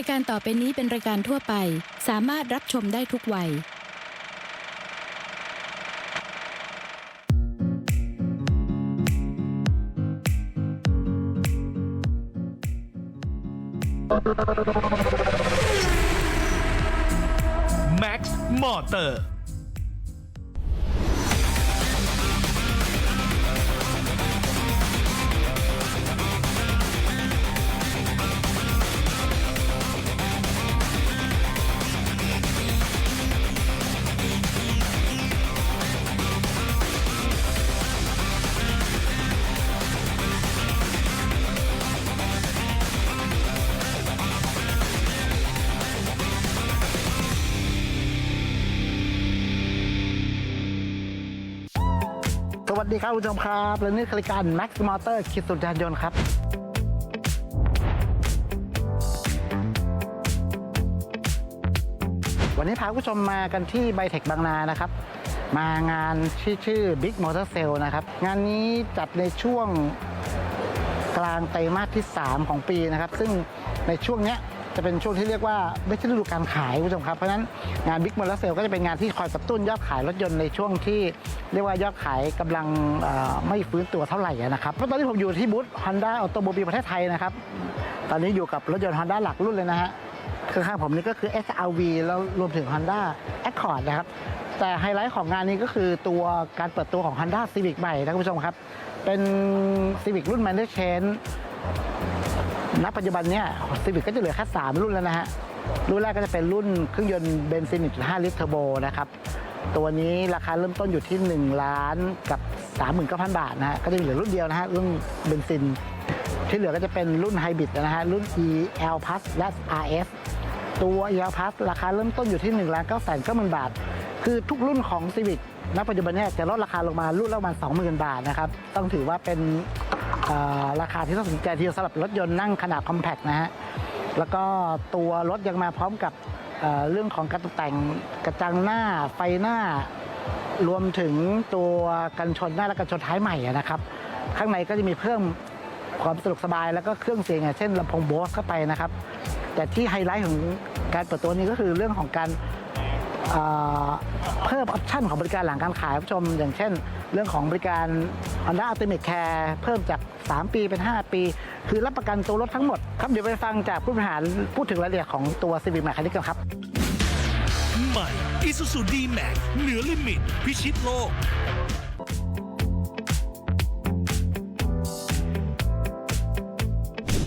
ายการต่อไปนี้เป็นรายการทั่วไป สามารถรับชมได้ทุกวัย Max Motor ดีครับคุณผู้ชมครับและนี่คือรายการ Max Motor คิดสุดยานยนต์ครับวันนี้พาคุณผู้ชมมากันที่ไบเทคบางนานะครับ มางานที่อชื่อ Big Motor Sale นะครับ งานนี้จัดในช่วงกลางไตรมาสที่ 3 ของปีนะครับ ซึ่งในช่วงเนี้ย จะเป็นช่วงที่เรียกว่าไม่ใช่ฤดูการขายคุณผู้ชมครับ เพราะฉะนั้นงาน Big Motor Sale ก็จะเป็นงานที่คอยกระตุ้นยอดขายรถยนต์ในช่วงที่เรียกว่ายอดขายกำลังไม่ฟื้นตัวเท่าไหร่นะครับเพราะตอนนี้ผมอยู่ที่บูธ Honda Automobile ประเทศไทยนะครับ ตอนนี้อยู่กับรถยนต์ Honda หลักรุ่นเลยนะฮะคือข้างผมนี่ก็คือ SRV แล้วรวมถึง Honda Accord นะครับ แต่ไฮไลท์ของงานนี้ก็คือตัวการเปิดตัวของ Honda Civic ใหม่นะคุณผู้ชมครับ เป็น Civic รุ่น Manual Change ณปัจจุบันเนี้ย Civic ก็จะเหลือแค่ 3 รุ่นแล้วนะฮะ รุ่นแรกก็จะเป็นรุ่นเครื่องยนต์เบนซิน 1.5 ลิตรเทอร์โบนะครับ ตัวนี้ราคาเริ่มต้นอยู่ที่ 1 ล้านกับ 39,000 บาทนะฮะ ก็จะเหลือรุ่นเดียวนะฮะ รุ่นเบนซิน ที่เหลือก็จะเป็นรุ่นไฮบริดนะฮะ รุ่น EL Plus และ RS ตัว EL Plus ราคาเริ่มต้นอยู่ที่1ล้าน9 9 0 0 0บาท คือทุกรุ่นของ Civic ณปัจจุบันเนี้จะลดราคาลงมารุ่นละประมาณ20,000 บาทนะครับ ต้องถือว่าเป็น ราคาที่ต้องสนใจทีเดียวสำหรับรถยนต์นั่งขนาดคอมแพคนะฮะ แล้วก็ตัวรถยังมาพร้อมกับเรื่องของการตกแต่งกระจังหน้าไฟหน้ารวมถึงตัวกันชนหน้าและกันชนท้ายใหม่นะครับ ข้างในก็จะมีเพิ่มความสะดวกสบายแล้วก็เครื่องเสียงเช่นลำโพงโบสเข้าไปนะครับ แต่ที่ไฮไลท์ของการเปิดตัวนี้ก็คือเรื่องของการเอ่อเพิ่มออปชั่นของบริการหลังการขายผู้ชม อย่างเช่น เรื่องของบริการ Honda Ultimate Care เพิ่มจาก 3 ปีเป็น 5 ปี คือรับประกันตัวรถทั้งหมดครับเดี๋ยวไปฟังจากผู้บริหารพูดถึงรายละเอียดของตัว Civic ใหม่คันนี้กันครับใหม่ Isuzu D-Max เหนือลิมิต พิชิตโลก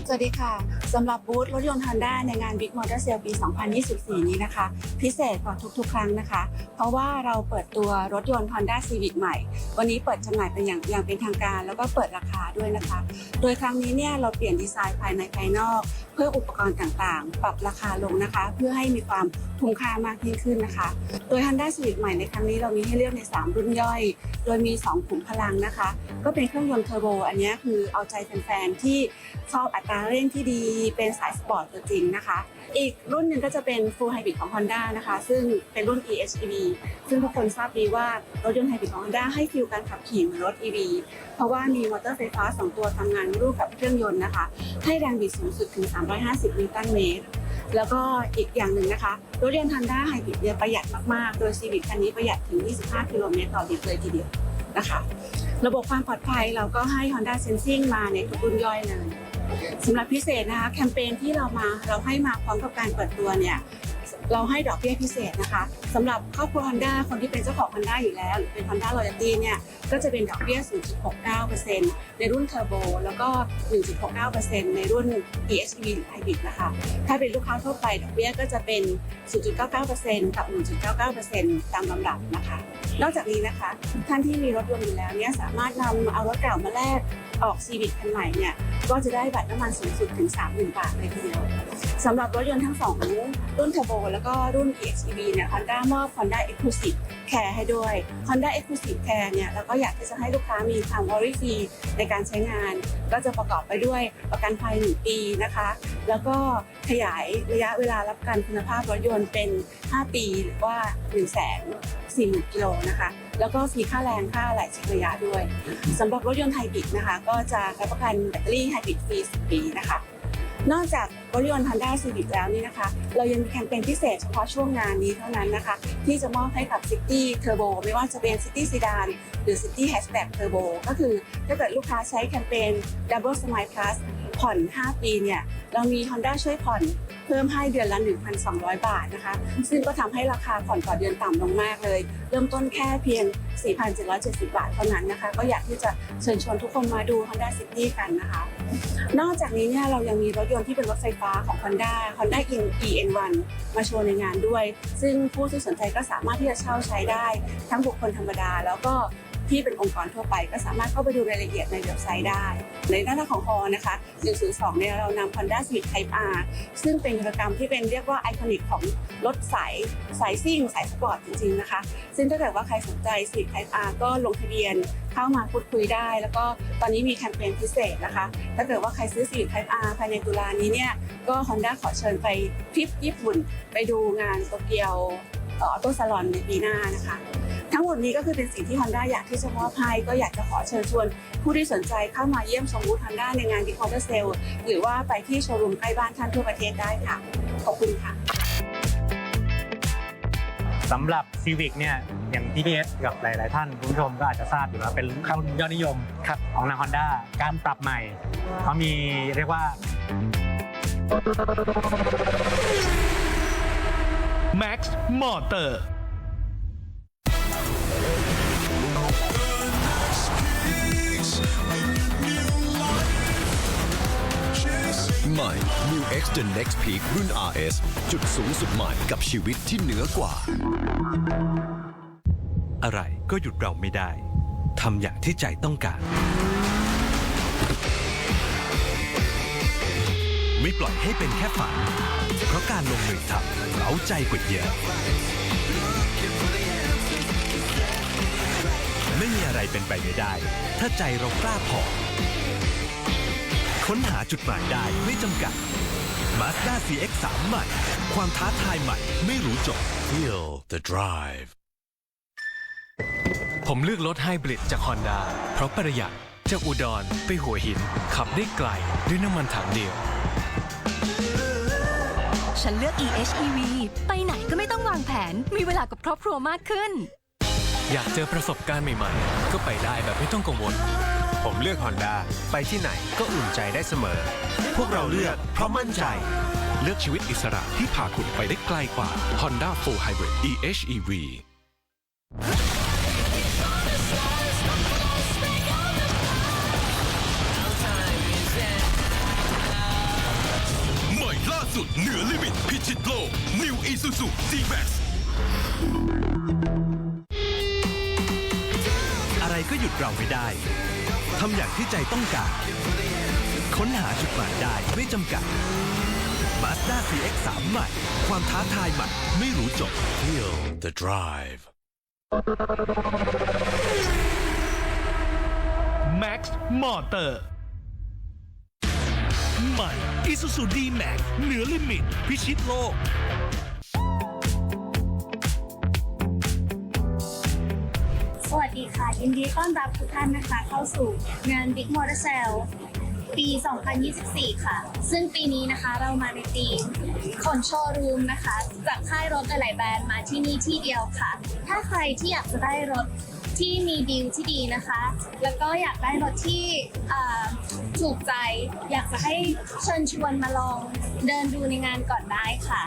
สวัสดีค่ะ สำหรับบูธรถยนต์ Honda ในงาน Big Motor Sale ปี 2024 นี้นะคะ พิเศษกว่าทุกๆ ครั้งนะคะ เพราะว่าเราเปิดตัวรถยนต์ Honda Civic ใหม่ วันนี้เปิดจำหน่ายเป็นอย่างอย่างเป็นทางการ แล้วก็เปิดราคาด้วยนะคะ โดยครั้งนี้เนี่ยเราเปลี่ยนดีไซน์ภายในภายนอก เพื่ออุปกรณ์ต่างๆ ปรับราคาลงนะคะ เพื่อให้มีความ คุ้มค่ามากยิ่งขึ้นนะคะ โดย Honda Civic ใหม่ในครั้งนี้เรามีให้เลือกใน 3 รุ่นย่อย โดยมี 2 ขุมพลังนะคะ ก็เป็นเครื่องยนต์เทอร์โบ อันนี้คือเอาใจแฟนๆ ที่ชอบอัตราเร่งที่ดี เป็นสายสปอร์ตตัวจริงนะคะ อีกรุ่นหนึ่งก็จะเป็น Full Hybrid ของ Honda นะคะ ซึ่งเป็นรุ่น EHEV ซึ่งทุกคนทราบดีว่ารถยนต์ไฮบริดของ Honda ให้ฟิลการขับขี่เหมือนรถ EV เพราะว่ามีมอเตอร์ไฟฟ้า 2 ตัวทำงานร่วมกับเครื่องยนต์นะคะ ให้แรงบิดสูงสุดถึง 350 นิวตันเมตร แล้วก็อีกอย่างหนึ่งนะคะรถยนต์ Honda Hybrid เนี่ยประหยัดมากๆ โดยซีวิกคันนี้ประหยัดถึง 25 กิโลเมตรต่อลิตรเลยทีเดียวนะคะ ระบบความปลอดภัยเราก็ให้ Honda Sensing มาในทุกรุ่นย่อยเลยสำหรับพิเศษนะคะแคมเปญที่เรามาเราให้มาพร้อมกับการเปิดตัวเนี่ย เราให้ดอกเบี้ยพิเศษนะคะสำหรับครอบครัว Honda คนที่เป็นเจ้าของ Honda อยู่แล้ว หรือเป็น Honda Loyalty เนี่ยก็จะเป็นดอกเบี้ย 0.69%ในรุ่นเทอร์โบแล้วก็ 1.69%ในรุ่น EHEV หรือ Hybrid นะคะ ถ้าเป็นลูกค้าทั่วไปดอกเบี้ยก็จะเป็น 0.99%กับ 1.99%ตามลำดับนะคะ นอกจากนี้นะคะทุกท่านที่มีรถยนต์อยู่แล้วเนี่ยสามารถนำเอารถเก่ามาแลกออก Civic คันใหม่เนี่ยก็จะได้บัตรน้ำมันสูงสุดถึง 30,000 บาทเลยทีเดียว สำหรับรถยนต์ทั้งสองรุ่นเทอร์โบแล้วก็รุ่น EHEV เนี่ย Honda มอบ Honda Exclusive Care ให้ด้วย Honda Exclusive Care เนี่ยเราก็อยากที่จะให้ลูกค้ามีความ worry free ในการใช้งาน ก็จะประกอบไปด้วยประกันภัย 1 ปีนะคะ แล้วก็ขยายระยะเวลารับกันคุณภาพรถยนต์เป็น 5 ปีหรือว่า 1 4 0 0 0 0กิโลนะคะแล้วก็ฟรีค่าแรงค่าอะไหล่เช็คระยะด้วยสำหรับรถยนต์ไฮบริดนะคะ ก็จะรับประกันแบตเตอรี่ไฮบริดฟรี 10 ปีนะคะ นอกจากรถยนต์ Honda Civic แล้วนี่นะคะ เรายังมีแคมเปญพิเศษเฉพาะช่วงงานนี้เท่านั้นนะคะ ที่จะมอบให้กับ City Turbo ไม่ว่าจะเป็น City Sedan หรือ City Hatchback Turbo ก็คือถ้าเกิดลูกค้าใช้แคมเปญ Double Smile Plus ผ่อน 5 ปีเนี่ยเรามี Honda ช่วยผ่อนเพิ่มให้เดือนละ 1,200 บาทนะคะ ซึ่งก็ทำให้ราคาผ่อนต่อเดือนต่ำลงมากเลย เริ่มต้นแค่เพียง 4,770 บาทเท่านั้นนะคะ ก็อยากที่จะเชิญชวนทุกคนมาดู Honda City กันนะคะ นอกจากนี้เนี่ยเรายังมีรถยนต์ที่เป็นรถไฟฟ้าของ Honda Honda In EN1 มาโชว์ในงานด้วย ซึ่งผู้ที่สนใจก็สามารถที่จะเช่าใช้ได้ ทั้งบุคคลธรรมดาแล้วก็ ที่เป็นองค์กรทั่วไป ก็สามารถเข้าไปดูรายละเอียดในเว็บไซต์ได้ในด้านหน้าของฮอนะคะ102เนี่ยเรานำ Honda Civic Type R ซึ่งเป็นกิจกรรมที่เป็นเรียกว่าไอคอนิกของรถสายสายซิ่งสายสปอร์ตจริงๆนะคะ ซึ่งถ้าเกิดว่าใครสนใจ Civic Type R ก็ลงทะเบียนเข้ามาพูดคุยได้ แล้วก็ตอนนี้มีแคมเปญพิเศษนะคะ ถ้าเกิดว่าใครซื้อ Civic Type R ภายในตุลานี้เนี่ยก็ Honda ขอเชิญไปทริปญี่ปุ่น ไปดูงานโตเกียวออโต้ซาลอนในปีหน้านะคะ ทั้งหมดนี้ก็คือเป็นสิ่งที่ Honda อยากที่จะมอบให้ก็อยากจะขอเชิญชวน ผู้ที่สนใจเข้ามาเยี่ยมชมบูธ Honda ในงาน Big Motor Sale หรือว่าไปที่โชว์รูมใกล้บ้านท่านทั่วประเทศได้ค่ะ ขอบคุณค่ะ สำหรับ Civic เนี่ยอย่างที่พีเอสกับหลาย ๆ ท่านคุณผู้ชมก็อาจจะทราบอยู่แล้วเป็นรุ่นยอดนิยมของทาง Honda การปรับใหม่เขามีเรียกว่า Max Motor ใหม่ New X The Next Peak รุ่น RS จุดสูงสุดใหม่กับชีวิตที่เหนือกว่า อะไรก็หยุดเราไม่ได้ ทำอย่างที่ใจต้องการ ไม่ปล่อยให้เป็นแค่ฝัน เพราะการลงมือทำเราใจกว่าเยอะ ไม่มีอะไรเป็นไปไม่ได้ ถ้าใจเรากล้าพอ ค้นหาจุดหมายได้ไม่จำกัด Mazda CX-3 ใหม่ ความท้าทายใหม่ไม่รู้จบ Feel the drive ผมเลือกรถไฮบริดจาก Honda เพราะประหยัดจากอุดรไปหัวหิน ขับได้ไกล ด้วยน้ำมันถังเดียว ฉันเลือก EHEV ไปไหนก็ไม่ต้องวางแผน มีเวลากับครอบครัวมากขึ้น อยากเจอประสบการณ์ใหม่ ๆ ก็ไปได้แบบไม่ต้องกังวล ผมเลือก Honda ไปที่ไหนก็อุ่นใจได้เสมอ พวกเราเลือกเพราะมั่นใจ เลือกชีวิตอิสระที่พาคุณไปได้ไกลกว่า Honda Full Hybrid EHEV ใหม่ล่าสุดเหนือลิมิตพิชิตโลก New Isuzu G-Max อะไรก็หยุดเราไม่ได้ ทำอย่างที่ใจต้องการ ค้นหาจุดหมายได้ไม่จำกัด Mazda CX-3 ใหม่ ความท้าทายใหม่ไม่รู้จบ Feel the drive Max Motor ใหม่ Isuzu D-Max เหนือลิมิต พิชิตโลก วัสดีค่ะ ยินดีต้อนรับทุกท่านนะคะ เข้าสู่งาน Big Motor Sale ปี 2024 ค่ะ ซึ่งปีนี้นะคะเรามาในทีมขนโชว์รูมนะคะ จากค่ายรถหลายๆแบรนด์มาที่นี่ที่เดียวค่ะ ถ้าใครที่อยากจะได้รถที่มีดีลที่ดีนะคะ แล้วก็อยากได้รถที่อ่าถูกใจ อยากจะให้เชิญชวนมาลองเดินดูในงานก่อนได้ค่ะ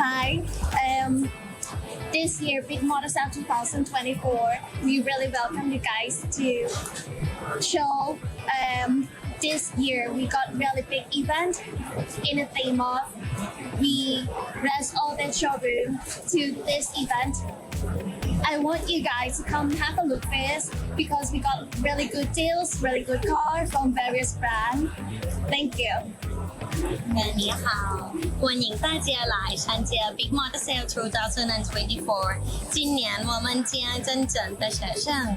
Hi um, this year Big Motor Sale 2024 we really welcome you guys to show um, this year. We got really big event in the theme of we rest all the showroom to this event. I want you guys to come have a look first because we got really good deals really good cars from various brands. Thank you 你好，欢迎大家来参加 Big Motor Sale 2024。今年我们将真正的时尚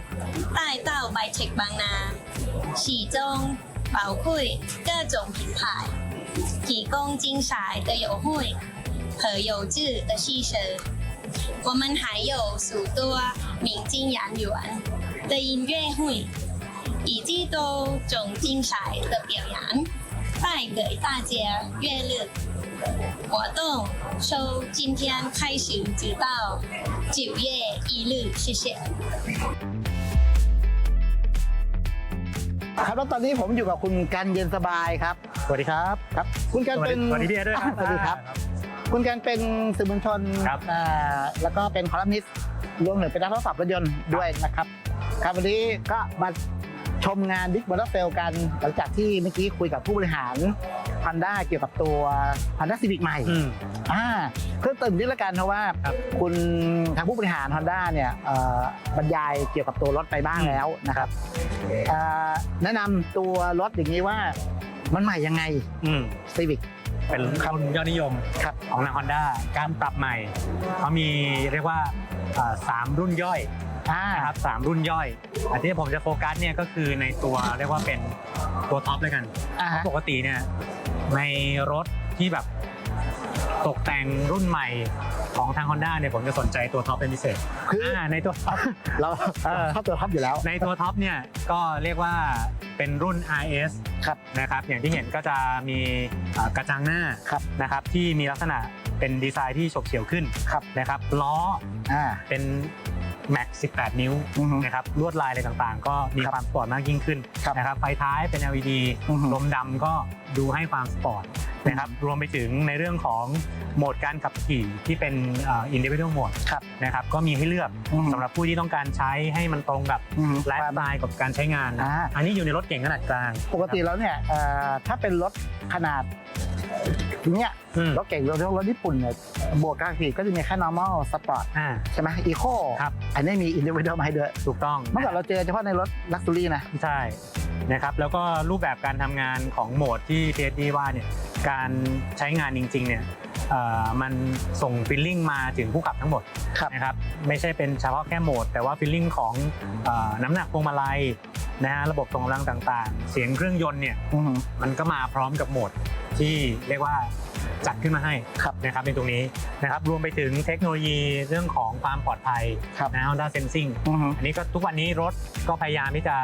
带到 b y t e c 邦纳，其中包括各种品牌，提供精彩的优惠和优质的汽车。我们还有许多明星演员的音乐会，以及多种精彩的表演。带给大家月日活动，从今天开始直到九月一日，谢谢。ครับแล้วตอนนี้ผมอยู่กับคุณกันเย็นสบายครับ สวัสดีครับครับ คุณกันเป็นสวัสดีพี่เอด้วยครับ สวัสดีครับ คุณกันเป็นสื่อมวลชนครับแล้วก็เป็นคอลัมนิสต์รวมถึงเป็นนักทดสอบรถยนต์ด้วยนะครับ ครับวันนี้ก็มา ชมงาน Big Motor Sale กัน หลังจากที่เมื่อกี้คุยกับผู้บริหาร Honda เกี่ยวกับตัว Honda Civic ใหม่อืม อ่าเพิ่มเติมนิดละกันเพราะว่าครับคุณทางผู้บริหาร Honda เนี่ยเอ่อบรรยายเกี่ยวกับตัวรถไปบ้างแล้วนะครับเอ่อแนะนำตัวรถอย่างนี้ว่ามันใหม่ยังไง อืม Civic เป็นรุ่นยอดนิยมครับ ของทาง Honda การปรับใหม่เขามีเรียกว่าเอ่อสามรุ่นย่อย อ่า นะครับสามรุ่นย่อยอันที่ผมจะโฟกัสเนี่ยก็คือในตัวเรียกว่าเป็นตัวท็อปเลยกัน อ่าฮะ ปกติเนี่ยในรถที่แบบตกแต่งรุ่นใหม่ของทาง Honda เนี่ยผมจะสนใจตัวท็อปเป็นพิเศษคืออ่าในตัวท็อป เราเออ ชอบตัวท็อปอยู่แล้ว ในตัวท็อปเนี่ยก็เรียกว่าเป็นรุ่น RS ครับ นะครับอย่างที่เห็นก็จะมีเอ่อกระจังหน้าครับ นะครับที่มีลักษณะเป็นดีไซน์ที่ฉกเฉี่ยวขึ้นครับ นะครับล้ออ่า เป็น Max 18 นิ้วอือฮึนะครับลวดลายอะไรต่างๆ ก็มีครับความสปอร์ตมากยิ่งขึ้นครับนะครับไฟท้ายเป็น LED อือฮึลมดำก็ดูให้ความสปอร์ตนะครับรวมไปถึงในเรื่องของโหมดการขับขี่ที่เป็นเอ่อ individual mode ครับนะครับก็มีให้เลือกอือฮึ สำหรับผู้ที่ต้องการใช้ให้มันตรงกับอือฮึไลฟ์สไตล์กับการใช้งานนะอ่า อันนี้อยู่ในรถเก่งขนาดกลางปกติแล้วเนี่ยเอ่อถ้าเป็นรถขนาด เนี้ยอืมรถเก่งรถรถญี่ปุ่นเนี่ยบวกการขี่ก็จะมีแค่ normal sport อ่า ใช่ไหม eco ครับ อันนี้มี individual มาให้ด้วยถูกต้องเมื่อก่อนเราเจอเฉพาะในรถ luxury นะ ใช่นะครับแล้วก็รูปแบบการทำงานของโหมดที่เ s ดีว่าเนี่ยการใช้งานจริงๆเนี่ยเอ่อ มันส่งฟิลลิ่งมาถึงผู้ขับทั้งหมดครับนะครับไม่ใช่เป็นเฉพาะแค่โหมด แต่ว่าฟิลลิ่งของเอ่อน้ำหนักพวงมาลัยนะฮะระบบส่งกำลังต่างๆ เสียงเครื่องยนต์เนี่ยอือฮึมันก็มาพร้อมกับโหมดที่เรียกว่า จัดขึ้นมาให้ครับนะครับในตรงนี้นะครับรวมไปถึงเทคโนโลยีเรื่องของความปลอดภัยครับนะ Honda Sensing อือฮึอันนี้ก็ทุกวันนี้รถก็พยายามที่จะ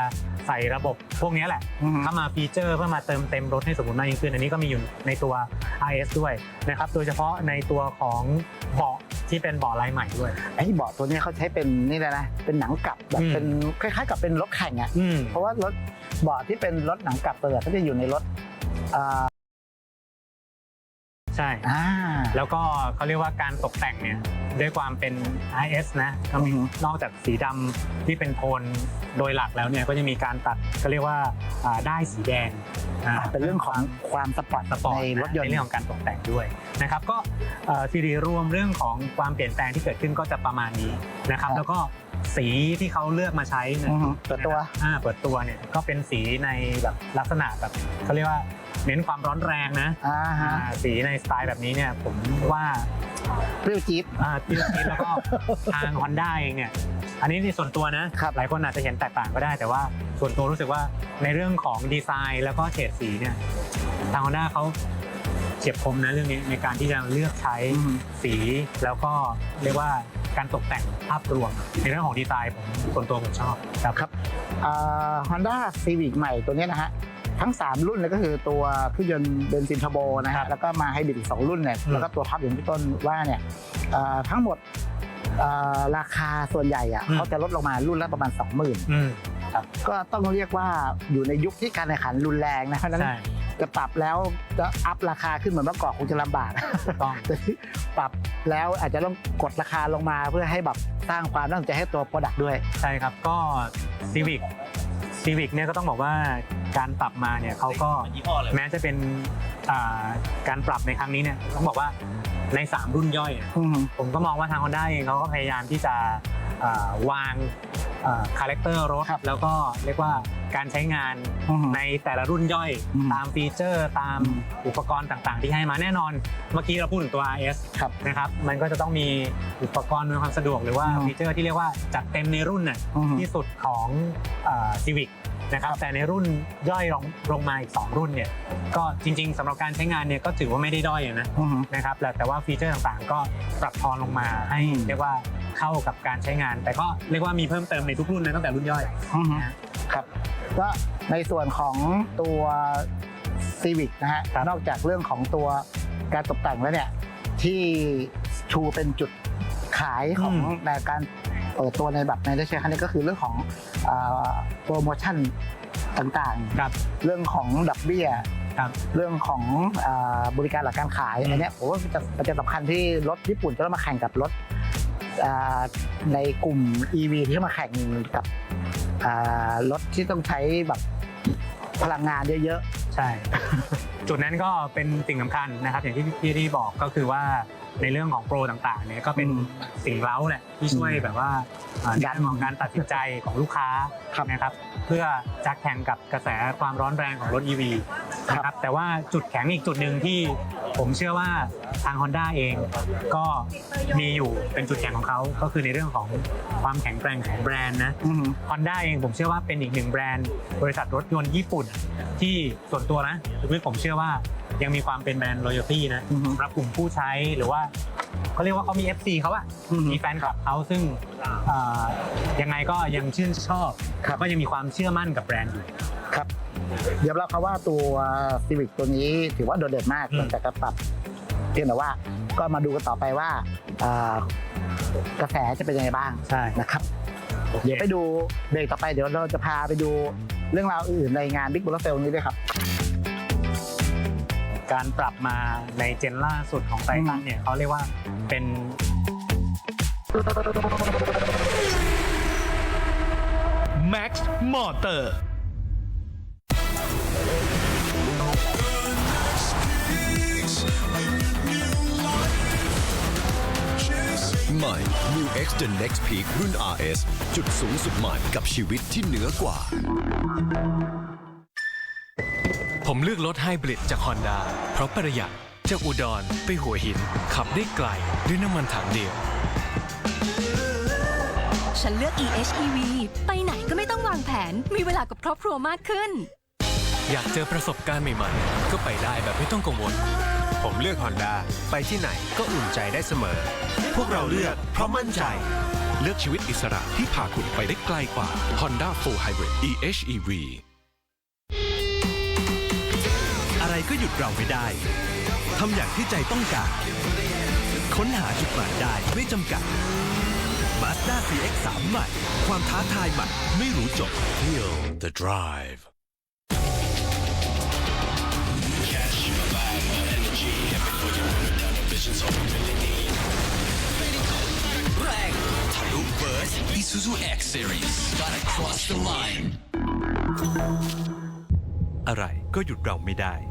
ใส่ระบบพวกนี้แหละอือฮึเข้ามาฟีเจอร์เพื่อมาเติมเต็มรถให้สมบูรณ์มากยิ่งขึ้น อันนี้ก็มีอยู่ในตัว RS ด้วยนะครับโดยเฉพาะในตัวของเบาะที่เป็นเบาะลายใหม่ด้วยไอ้เบาะตัวเนี้ยเขาใช้เป็นนี่เลยนะเป็นหนังกลับแบบอืมเป็นคล้ายๆ กับเป็นรถแข่งอะอืมเพราะว่ารถเบาะที่เป็นรถหนังกลับเปิดก็จะอยู่ในรถอ่าใช่อ่า แล้วก็เขาเรียกว่าการตกแต่งเนี่ยด้วยความเป็น RS นะก็มีอือฮึ นอกจากสีดำที่เป็นโทนโดยหลักแล้วเนี่ยก็จะมีการตัดก็เรียกว่าอ่าได้ายสีแดงอ่า เป็นเรื่องของความสปอร์ตสปอร์ตในรถยนต์ ในเรื่องของการตกแต่งด้วยนะครับก็เอ่อซีรีส์รวมเรื่องของความเปลี่ยนแปลงที่เกิดขึ้นก็จะประมาณนี้นะครับแล้วก็สีที่เขาเลือกมาใช้เนี่ยอือฮึเปิดตัว อ่าเปิดตัวเนี่ยก็เป็นสีในแบบลักษณะแบบเขาเรียกว่า เน้นความร้อนแรงนะอ่าฮะอ่าสีในสไตล์แบบนี้เนี่ยผมว่าเปรี้ยวจี๊ด อ่าที่คิดแล้วก็ ทาง Honda เองเนี่ยอันนี้ในส่วนตัวนะหลายคนอาจจะเห็นแตกต่างก็ได้ แต่ว่าส่วนตัวรู้สึกว่าในเรื่องของดีไซน์แล้วก็เฉดสีเนี่ยทาง Honda เขาเฉียบคมนะเรื่องนี้ในการที่จะเลือกใช้สีแล้วก็เรียกว่าการตกแต่งภาพรวม ในเรื่องของดีไซน์ผมส่วนตัวผมชอบครับ ครับฮอนด้าซีวิกใหม่ตัวเนี้ยนะฮะ ทั้ง 3 รุ่นเลยก็คือตัวเครื่องยนต์เบนซินเทอร์โบนะฮะแล้วก็มาไฮบริดอีก2รุ่นเนี่ยอืมแล้วก็ตัวท็อปอย่างที่ต้นว่าเนี่ยเอ่อทั้งหมดเอ่อราคาส่วนใหญ่อะเขาจะลดลงมารุ่นละประมาณ 20,000อืมครับก็ต้องเรียกว่าอยู่ในยุคที่การแข่งขันรุนแรงนะเพราะฉะนั้นใช่จะปรับแล้วจะอัพราคาขึ้นเหมือนเมื่อก่อนคงจะลำบากต้องแต่ที่ปรับแล้วอาจจะต้องกดราคาลงมาเพื่อให้แบบสร้างความน่าสนใจให้ตัวโปรดักต์ด้วย ใช่ครับก็ Civic Civic เนี่ยก็ต้องบอกว่าการปรับมาเนี่ยเขาก็แม้จะเป็นอ่าการปรับในครั้งนี้เนี่ยต้องบอกว่า ใน 3 รุ่นย่อยอะผมก็มองว่าทาง Honda เองเขาก็พยายามที่จะอ่าวางคาแรคเตอร์รถแล้วก็เรียกว่าการใช้งานในแต่ละรุ่นย่อยตามฟีเจอร์ตามอุปกรณ์ต่างๆ ที่ให้มาแน่นอน เมื่อกี้เราพูดถึงตัว RS นะครับมันก็จะต้องมีอุปกรณ์ในวยความสะดวกหรือว่าฟีเจอร์ที่เรียกว่าจัดเต็มในรุ่นน่ะ อือฮึที่สุดของซีวิก นะครับแต่ในรุ่นย่อยลงลงมาอีก 2 รุ่นเนี่ยก็จริงๆสำหรับการใช้งานเนี่ยก็ถือว่าไม่ได้ด้อยอะนะนะครับแต่แต่ว่าฟีเจอร์ต่างๆ ก็ปรับทอนลงมาให้เรียกว่าเข้ากับการใช้งาน แต่ก็เรียกว่ามีเพิ่มเติมในทุกรุ่นนะตั้งแต่รุ่นย่อยครับก็ในส่วนของตัว Civic นะฮะนอกจากเรื่องของตัวการตกแต่งแล้วเนี่ยที่ชูเป็นจุดขายของในการ เปิดตัวในแบบในได้ใช้ครั้งนี้ก็คือเรื่องของอาโปรโมชั่นต่างๆ เรื่องของดอกเบี้ยเรื่องของอาบริการหลักการขายอันเนี้ยผมว่ามันจะมันจะสำคัญที่รถญี่ปุ่นจะต้องมาแข่งกับรถอ่าในกลุ่ม EV ที่มาแข่งกับอ่ารถที่ต้องใช้แบบพลังงานเยอะใช่ จุดนั้นก็เป็นสิ่งสำคัญนะครับ อย่างที่พี่ที่บอกก็คือว่า ในเรื่องของโปรต่างๆเนี่ยก็เป็นสิ่งเล้าแหละที่ช่วยแบบว่าเอ่อด้านของการตัดสินใจของลูกค้านะครับเพื่อจะแข่งกับกระแสความร้อนแรงของรถ EV นะครับแต่ว่าจุดแข็งอีกจุดหนึ่งที่ผมเชื่อว่าทาง Honda เองก็มีอยู่เป็นจุดแข็งของเขาก็คือในเรื่องของความแข็งแกร่งของแบรนด์นะ Honda เองผมเชื่อว่าเป็นอีกหนึ่งแบรนด์ บริษัทรถยนต์ญี่ปุ่นที่ส่วนตัวนะคือผมเชื่อว่า ยังมีความเป็นแบรนด์ loyalty นะสำหรับกลุ่มผู้ใช้หรือว่าเขาเรียกว่าเขามี FC เขาอะมีแฟนคลับเขาซึ่งเอ่อยังไงก็ยังชื่นชอบก็ยังมีความเชื่อมั่นกับแบรนด์อยู่ๆครับยอมรับครับว่าตัว Civic ตัวนี้ถือว่าโดดเด่นมากตั้งแต่การปรับเพียงแต่ว่าก็มาดูกันต่อไปว่าอ่ากระแสจะเป็นยังไงบ้างใช่นะครับ เดี๋ยวไปดูเบรกต่อไปเดี๋ยวเราจะพาไปดูเรื่องราวอื่นในงาน Big b u l l Sale นี้ด้วยครับ การปรับมาในเจนล่าสุดของไททันเนี่ยเขาเรียกว่าเป็น Max Motor ใหม่ New X The Next Peak รุ่น RS จุดสูงสุดใหม่กับชีวิตที่เหนือกว่า ผมเลือกรถไฮบริดจาก Honda เพราะประหยัดจากอุดรไปหัวหิน ขับได้ไกลด้วยน้ำมันถังเดียว ฉันเลือก EHEV ไปไหนก็ไม่ต้องวางแผน มีเวลากับครอบครัวมากขึ้น อยากเจอประสบการณ์ใหม่ๆ ก็ไปได้แบบไม่ต้องกังวล ผมเลือก Honda ไปที่ไหนก็อุ่นใจได้เสมอ พวกเราเลือกเพราะมั่นใจ เลือกชีวิตอิสระที่พาคุณไปได้ไกลกว่า Honda Full Hybrid EHEV ก็หยุดเราไม่ได้ทำอย่างที่ใจต้องการ ค้นหาจุดหมายได้ไม่จำกัด Mazda CX-3 ใหม่ ความท้าทายใหม่ไม่รู้จบ Feel the drive แรงทะลุเบิร์ส Isuzu X Series gotta cross the line อะไรก็หยุดเราไม่ได้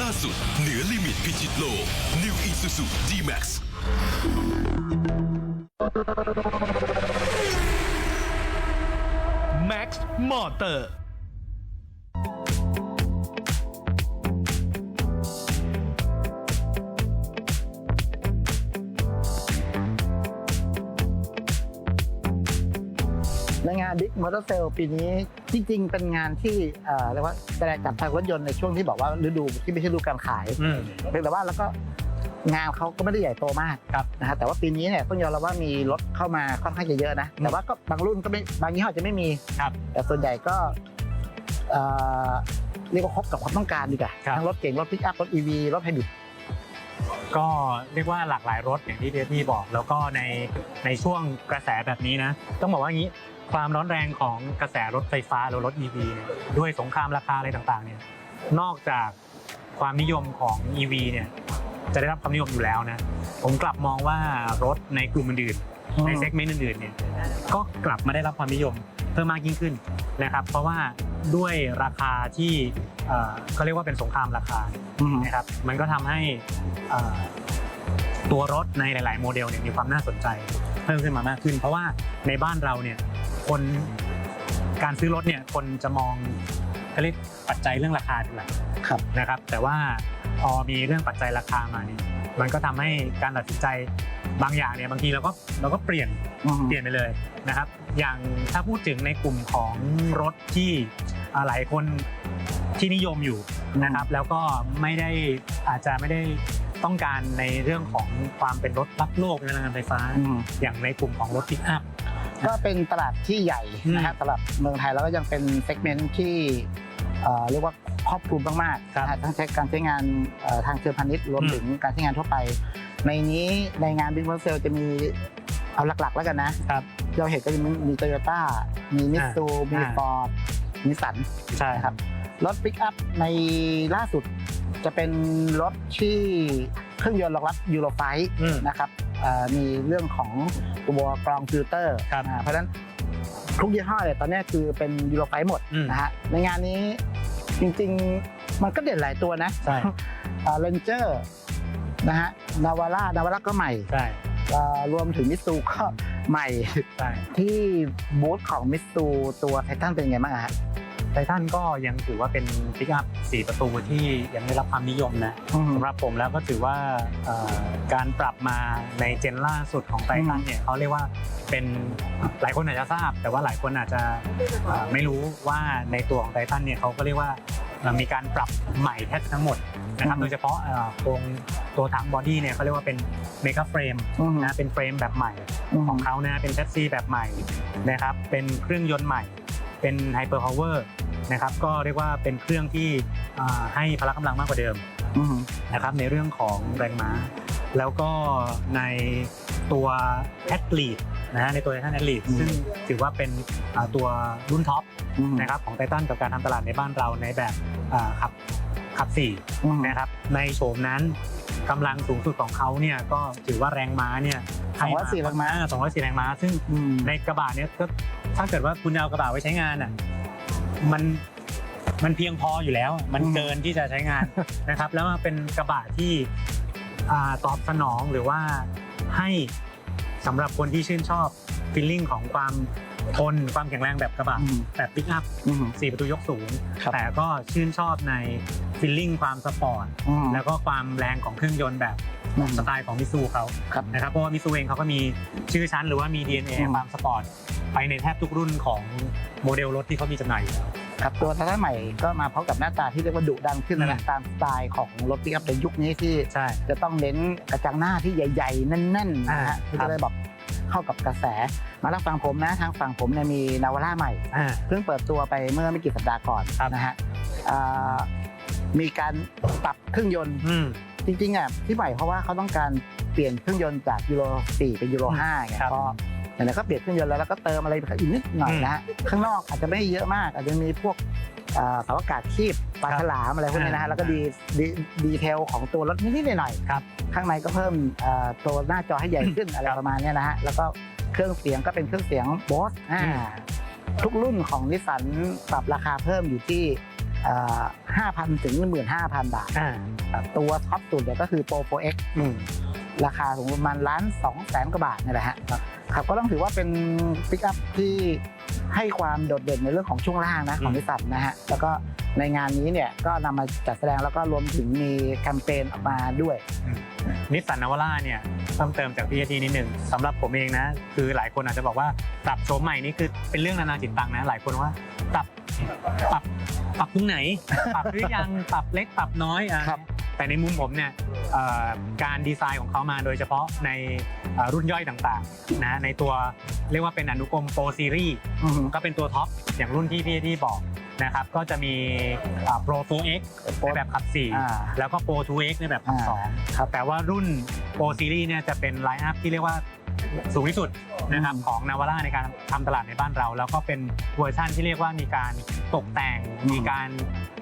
ล่าสุด เหนือลิมิตพิชิตโลก New Isuzu D-Max Max Motor ในงาน Big Motor Sale ปีนี้จริง ๆ เป็นงานที่เอ่อเรียกว่าแสดงจัดทางรถยนต์ในช่วงที่บอกว่าฤดูที่ไม่ใช่ฤดูการขายเพียงแต่ว่าแล้วก็งานเขาก็ไม่ได้ใหญ่โตมากนะฮะแต่ว่าปีนี้เนี่ยต้องยอมรับว่ามีรถเข้ามาค่อนข้างจะเยอะนะ แต่ว่าก็บางรุ่นก็ไม่บางยี่ห้อจะไม่มีแต่ส่วนใหญ่ก็เอ่อเรียกว่าครบกับความต้องการดีกว่าทั้งรถเก่งรถพิกอัพรถ EV รถไฮบริดก็เรียกว่าหลากหลายรถอย่างที่เดพี่บอก แล้วก็ในในช่วงกระแสแบบนี้นะ ต้องบอกว่างี้ ความร้อนแรงของกระแสรถไฟฟ้าหรือรถ EV เนี่ยด้วยสงครามราคาอะไรต่างๆเนี่ยนอกจากความนิยมของ EV เนี่ยจะได้รับความนิยมอยู่แล้วนะผมกลับมองว่ารถในกลุ่มอื่นๆในเซกเมนต์อื่นๆเนี่ยก็กลับมาได้รับความนิยมเพิ่มมากยิ่งขึ้นนะครับ เพราะว่าด้วยราคาที่เอ่อเขาเรียกว่าเป็นสงครามราคานะครับมันก็ทำให้เอ่อตัวรถในหลาย ๆ โมเดลเนี่ยมีความน่าสนใจถพิ่มขึ้นมามากขึ้น เพราะว่าในบ้านเราเนี่ย คนการซื้อรถเนี่ยคนจะมองเขาเรียกปัจจัยเรื่องราคาเป็นหลักครับนะครับ แต่ว่าพอมีเรื่องปัจจัยราคามาเนี่ยมันก็ทำให้การตัดสินใจบางอย่างเนี่ยบางทีเราก็เราก็เปลี่ยนอืมเปลี่ยนไปเลยนะครับ อย่างถ้าพูดถึงในกลุ่มของรถที่อ่าหลายคนที่นิยมอยู่นะครับ แล้วก็ไม่ได้อาจจะไม่ได้ต้องการในเรื่องของความเป็นรถรักโลกในพลังงานไฟฟ้าอืมอย่างในกลุ่มของรถปิกอัพ ก็เป็นตลาดที่ใหญ่นะฮะสำหรับเมืองไทยแล้วก็ยังเป็นเซกเมนต์ที่เอ่อเรียกว่าครอบคลุมมากๆนะฮะทั้งใช้การใช้งานเอ่อทางเชิงพาณิชย์รวมถึงการใช้งานทั่วไป ในนี้ในงานบิ๊กมอเตอร์จะมีเอาหลักๆแล้วกันนะครับเราเห็นก็จะมีมีโตโยต้ามีมิตซูมีอ่าฟอร์ดมีสันใช่นะครับรถปิกอัพในล่าสุดจะเป็นรถที่เครื่องยนต์รองรับยูโรไฟอืมนะครับเอ่อ มีเรื่องของตัวกรองฟิลเตอร์ครับอ่าเพราะฉะนั้นทุกยี่ห้อเนี่ยตอนนี้คือเป็นยูโรไฟหมดอืมนะฮะในงานนี้จริงๆมันก็เด่นหลายตัวนะใช่เรนเจอร์นะฮะนาวาร่านาวาร่าก็ใหม่ใช่เอ่อรวมถึงมิตซูก็ใหม่ใช่ที่บูธของมิตซูตัวไททันเป็นไงบ้างอะฮะ ไททันก็ยังถือว่าเป็นปิกอัพ4ประตูที่ยังได้รับความนิยมนะอืมสำหรับผมแล้วก็ถือว่าเอ่อการปรับมาในเจนล่าสุดของไททันเนี่ยเขาเรียกว่าเป็นหลายคนอาจจะทราบ แต่ว่าหลายคนอาจจะเอ่อไม่รู้ว่าในตัวของไททันเนี่ยเขาก็เรียกว่าเอ่อมีการปรับใหม่แทบจะทั้งหมดนะครับอืมโดยเฉพาะเอ่อโครงตัวถังบอดี้เนี่ยเขาเรียกว่าเป็นเมกะเฟรมอืมนะเป็นเฟรมแบบใหม่ของเขานะเป็นแชสซีแบบใหม่นะครับเป็นเครื่องยนต์ใหม่ เป็นไฮเปอร์พาวเวอร์นะครับก็เรียกว่าเป็นเครื่องที่อ่าให้พละกำลังมากกว่าเดิมอืมนะครับในเรื่องของแรงม้า แล้วก็ในตัวแอดลีดนะฮะในตัวไททันแอดลีดอืมซึ่งถือว่าเป็นอ่าตัวรุ่นท็อปอืมนะครับของไททันกับการทำตลาดในบ้านเราในแบบอ่าขับขับสี่อืมนะครับในโฉมนั้นกำลังสูงสุดของเขาเนี่ยก็ถือว่าแรงม้าเนี่ยให้204แรงม้าสองร้อยสี่แรงม้า ซึ่งอืมในกระบะเนี่ยก็ ถ้าเกิดว่าคุณจะเอากระบะไว้ใช้งานอะมันมันเพียงพออยู่แล้ว มันอืมเกินที่จะใช้งานนะครับ แล้วมันเป็นกระบะที่อ่าตอบสนองหรือว่าให้สำหรับคนที่ชื่นชอบฟีลลิ่งของความทนความแข็งแรงแบบกระบะอืมแบบปิกอัพอืมสี่ประตูยกสูงครับแต่ก็ชื่นชอบในฟีลลิ่งความสปอร์ตอืมแล้วก็ความแรงของเครื่องยนต์แบบอืมสไตล์ของมิซูเขาครับนะครับเพราะว่ามิซูเองเขาก็มีชื่อชั้นหรือว่ามี DNA อืมความสปอร์ต ไปในแทบทุกรุ่นของโมเดลรถที่เขามีจำหน่ายอยู่แล้ว ครับตัวไททันใหม่ก็มาพร้อมกับหน้าตาที่เรียกว่าดุดันขึ้นนะอืมตามสไตล์ของรถปิกอัพในยุคนี้ที่ใช่ จะต้องเน้นกระจังหน้าที่ใหญ่ๆแน่นๆนะฮะอ่าที่ครับจะได้แบบเข้ากับกระแส มาทางฝั่งผมนะทางฝั่งผมเนี่ยมีนาวาร่าใหม่ อ่า เพิ่งเปิดตัวไปเมื่อไม่กี่สัปดาห์ก่อนครับ นะฮะอ่ามีการปรับเครื่องยนต์ อืม จริงๆอะที่ใหม่เพราะว่าเขาต้องการเปลี่ยนเครื่องยนต์จากยูโร 4 เป็นยูโร5ไงครับก็ ไหนๆก็เปลี่ยนเครื่องยนต์แล้วแล้วก็เติมอะไรไปอีกนิดหน่อยนะฮะข้างนอกอาจจะไม่เยอะมาก อาจจะมีพวกอ่าเสาอากาศคีบปลาครับฉลามอะไรพวกนี้นะฮะอ่าแล้วก็ดีดีดีเทลของตัวรถนิดๆหน่อยๆครับข้างในก็เพิ่มอ่าตัวหน้าจอให้ใหญ่ขึ้นอะไรประมาณเนี้ยนะฮะแล้วก็เครื่องเสียงก็เป็นเครื่องเสียงบอสอ่าอืมทุกรุ่นของนิสสันปรับราคาเพิ่มอยู่ที่ห้าพันถึงหมื่นห้าพันบาทอ่าตัวท็อปสุดเนี่ยก็คือ Pro 4X อืมราคาสูงประมาณล้านสองแสนกว่าบาทนี่แหละฮะ ครับก็ต้องถือว่าเป็นปิกอัพที่ให้ความโดดเด่นในเรื่องของช่วงล่างนะของอืมนิสสันนะฮะแล้วก็ในงานนี้เนี่ยก็นำมาจัดแสดงแล้วก็รวมถึงมีแคมเปญออกมาด้วย นิสสันนาวาร่าเนี่ยเพิ่มเติมจากพี่ทีนิดหนึ่งสำหรับผมเองนะ คือหลายคนอาจจะบอกว่าปรับโฉมใหม่นี่คือเป็นเรื่องนานาจิตตังนะ หลายคนว่าปรับ ปรับปรับตรงไหน ปรับหรือยังปรับเล็กปรับน้อยอะครับแต่ในมุมผมเนี่ยเอ่อการดีไซน์ของเขามาโดยเฉพาะในเอ่อรุ่นย่อยต่างๆนะในตัวเรียกว่าเป็นอนุกรมโปรซีรีส์อือฮึก็เป็นตัวท็อปอย่างรุ่นที่พี่ที่บอกนะครับก็จะมีอ่า Pro 4X ในแบบขับ อ่า 4 แล้วก็ Pro 2X ในแบบขับอ่า2ครับแต่ว่ารุ่น Pro Series เนี่ยจะเป็นไลน์อัพที่เรียกว่า สูงที่สุดนะครับของนาวาร่าในการทำตลาดในบ้านเรา แล้วก็เป็นเวอร์ชั่นที่เรียกว่ามีการตกแต่งอืมมีการ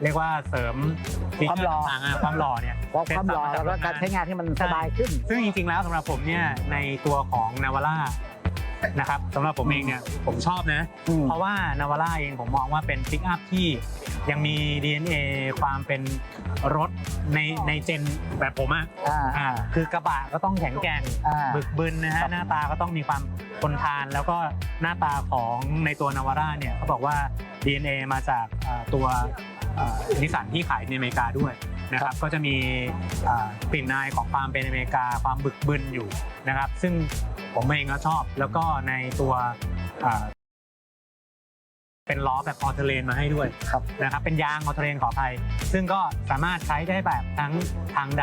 เรียกว่าเสริมฟีเจความหล่อต่างๆอะความหล่อเนี่ยเพราะความหล่อแล้วก็การใช้งานที่มันสบายขึ้น ซึ่งจริงๆแล้วสำหรับผมเนี่ยในตัวของนาวาร่า นะครับสำหรับผมเองเนี่ยผมชอบนะ อืม เพราะว่านาวาร่าเองผมมองว่าเป็นปิกอัพที่ยังมี DNA ความเป็นรถในในเจนแบบผมอะอ่าอ่าคือกระบะก็ต้องแข็งแกร่ง อ่า บึกบึนนะฮะหน้าตาก็ต้องมีความทนทาน แล้วก็หน้าตาของในตัวนาวาร่าเนี่ยเขาบอกว่า DNA มาจากอ่าตัวนิสสันที่ขายในอเมริกาด้วย นะครับก็จะมีอ่ากลิ่นอายของความเป็นอเมริกาความบึกบึนอยู่นะครับ ซึ่งผมเองก็ชอบแล้วก็ในตัวอ่าเป็นล้อแบบออเทเลนมาให้ด้วยครับนะครับเป็นยางออเทเลนขออภัย ซึ่งก็สามารถใช้ได้แบบทั้งทางด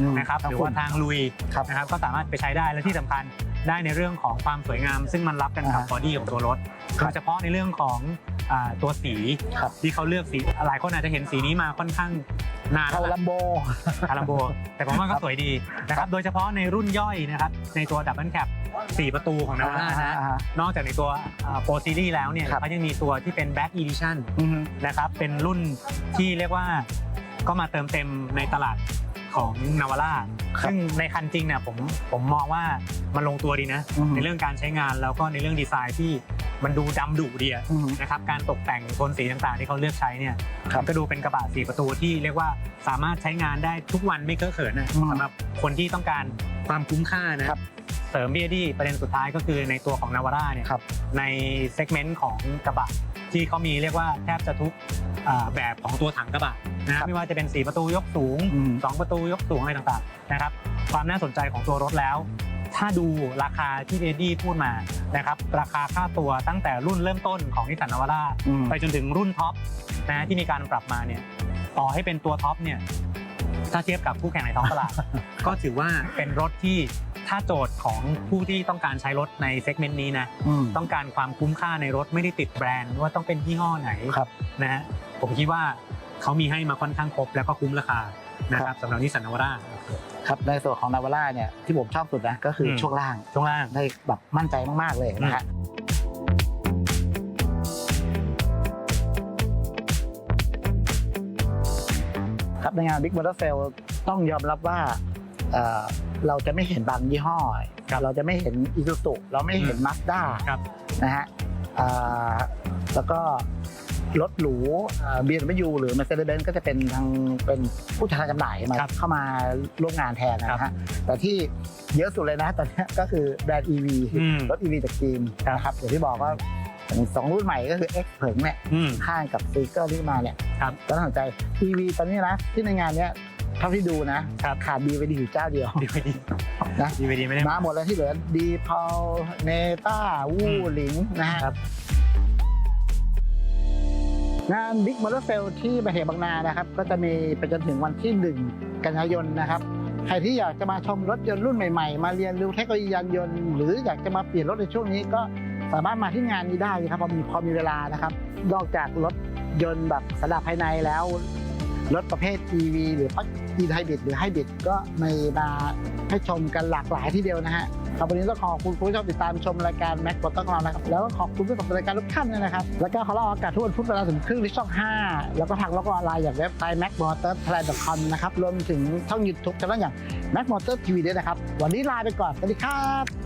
อืมำนะครับครับหรือว่าทางลุยครับนะครับก็สามารถไปใช้ได้และที่สำคัญได้ในเรื่องของความสวยงาม ซึ่งมันรับกันกับอ่าบอดี้ของตัวรถครัโดบยเฉพาะในเรื่องของอ่าตัวสีครับที่เขาเลือกสีหลายคนอาจจะเห็นสีนี้มาค่อนข้าง นานคาแล้วลัมโบ คารัมโบ แต่ผมว่าก็สวยดีนะครับ โดยเฉพาะในรุ่นย่อยนะครับ ในตัวดับเบิลแคป4ประตูของนาวาร่านะอ่านอกจากในตัวโปรซีรีส์แล้วเนี่ยครับ เขายังมีตัวที่เป็นแบ็กอีดิชั่นอือฮึนะครับเป็นรุ่นที่เรียกว่าก็มาเติมเต็มในตลาด ของนาวาร่าซึ่งในคันจริงเนี่ยผมผมมองว่ามันลงตัวดีนะอือฮึในเรื่องการใช้งานแล้วก็ในเรื่องดีไซน์ที่มันดูดำดุดีอะอือฮึนะครับการตกแต่งโทนสีต่างๆ ที่เขาเลือกใช้เนี่ยครับก็ดูเป็นกระบะสีประตูที่เรียกว่าสามารถใช้งานได้ทุกวันไม่เคอะเขินนะอืมสำหรับคนที่ต้องการความคุ้มค่านะครับเสริมเบียดี้ประเด็นสุดท้ายก็คือในตัวของนาวาร่าเนี่ยครับในเซกเมนต์ของกระบะ ที่เขามีเรียกว่าแทบจะทุกอ่าแบบของตัวถังกระบะนะไม่ว่าจะเป็น 4 ประตูยกสูงอืม2ประตูยกสูงอะไรต่างๆนะครับความน่าสนใจของตัวรถแล้ว ถ้าดูราคาที่เบดดี้พูดมานะครับราคาค่าตัวตั้งแต่รุ่นเริ่มต้นของนิสสันนาวาร่าอืมไปจนถึงรุ่นท็อปนะที่มีการปรับมาเนี่ยต่อให้เป็นตัวท็อปเนี่ยถ้าเทียบกับคู่แข่งในท้องตลาด ก็ถือว่าเป็นรถที่ ถ้าโจทย์ของผู้ที่ต้องการใช้รถในเซกเมนต์นี้นะอืม ต้องการความคุ้มค่าในรถไม่ได้ติดแบรนด์ว่าต้องเป็นยี่ห้อไหนครับนะฮะผมคิดว่าเขามีให้มาค่อนข้างครบแล้วก็คุ้มราคานะครับสำหรับนิสสันนาวาร่า ครับในส่วนของนาวาร่าเนี่ยที่ผมชอบสุดนะก็คืออม ช่วงล่าง ช่วงล่าง ได้แบบมั่นใจมาก ๆ เลยนะฮะครับในงาน Big Motor Sale ต้องยอมรับว่า เอ่อเราจะไม่เห็นบางยี่ห้อ เราจะไม่เห็น i s u z u เราไม่เห็น Mazda ครับนะฮะเอ่อแล้วก็รถหรูเบียร์ไม่ยูหรือ Mercedes-Benz ก็จะเป็นทางเป็นผู้ชนะจำหน่ายมาครับเข้ามาร่วมงานแทนนะครัฮะบแต่ที่เยอะสุดเลยนะตอนเนี้ยก็คือแบรนด์ EV อืมรถ EV จากจีนครับนะครับอย่างที่บอกว่าอย่างสองรุ่นใหม่ก็คือ X เผิงเนี่ยอืมข้างกับซีเกอร์ที่มาเนี่ยครับก็น่าสนใจ EV ตอนนี้นะที่ในงานเนี้ย เท่าที่ดูนะขาด BVD อยู่เจ้าเดียวดีไม่ดีนะดีไม่ดีไม่ได้ มาหมดเลยที่เหลือดีพอลเนต้า วูหลิงนะฮะครับ งาน Big Motor Sale ที่บางเหตุบางนานะครับ ก็จะมีไปจนถึงวันที่ 1 กันยายนนะครับ ใครที่อยากจะมาชมรถยนต์รุ่นใหม่ๆ มาเรียนรู้เทคโนโลยียานยนต์ หรืออยากจะมาเปลี่ยนรถในช่วงนี้ก็สามารถมาที่งานนี้ได้นะครับพอมีพอมีเวลานะครับ นอกจากรถยนต์แบบสำหรับภายในแล้ว รถประเภท EV หรือพัก e hybrid หรือ hybrid ก็มีมาให้ชมกันหลากหลายที่เดียวนะฮะครับวันนี้ต้องขอบคุณผู้ชมติดตามชมรายการ Mac ปลดต้องเรานะครับ แล้วก็ขอบคุณผู้ชมรายการทุกท่านด้วยนะครับ แล้วก็ขอเล่าอากาศทุกวันพุธเวลาถึงครึ่งที่ช่อง 5 แล้วก็ทางโลกออนไลน์อย่างเว็บไซต์ macmotorthailand.com นะครับ รวมถึงช่อง YouTube ช่องอย่าง Mac Motor TV ด้วยนะครับ วันนี้ลาไปก่อน สวัสดีครับ